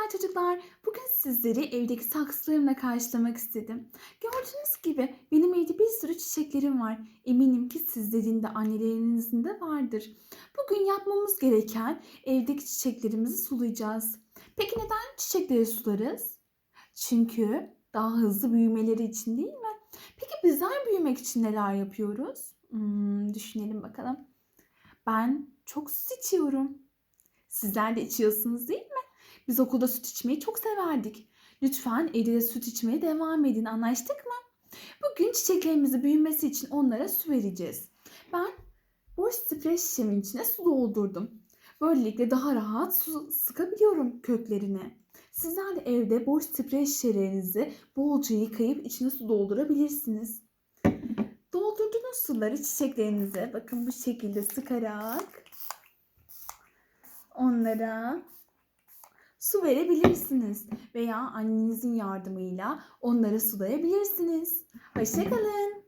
Merhaba çocuklar. Bugün sizleri evdeki saksılarımla karşılamak istedim. Gördüğünüz gibi benim evde bir sürü çiçeklerim var. Eminim ki sizlerin de annelerinizin de vardır. Bugün yapmamız gereken evdeki çiçeklerimizi sulayacağız. Peki neden çiçekleri sularız? Çünkü daha hızlı büyümeleri için değil mi? Peki bizler büyümek için neler yapıyoruz? Hmm, düşünelim bakalım. Ben çok süt içiyorum. Sizler de içiyorsunuz değil mi? Biz okulda süt içmeyi çok severdik. Lütfen evde de süt içmeye devam edin. Anlaştık mı? Bugün çiçeklerimizin büyümesi için onlara su vereceğiz. Ben boş sprey şişemin içine su doldurdum. Böylelikle daha rahat su sıkabiliyorum köklerine. Sizler de evde boş sprey şişelerinizi bolca yıkayıp içine su doldurabilirsiniz. Doldurduğunuz suları çiçeklerinize bakın bu şekilde sıkarak onlara su verebilirsiniz veya annenizin yardımıyla onları sulayabilirsiniz. Hoşçakalın.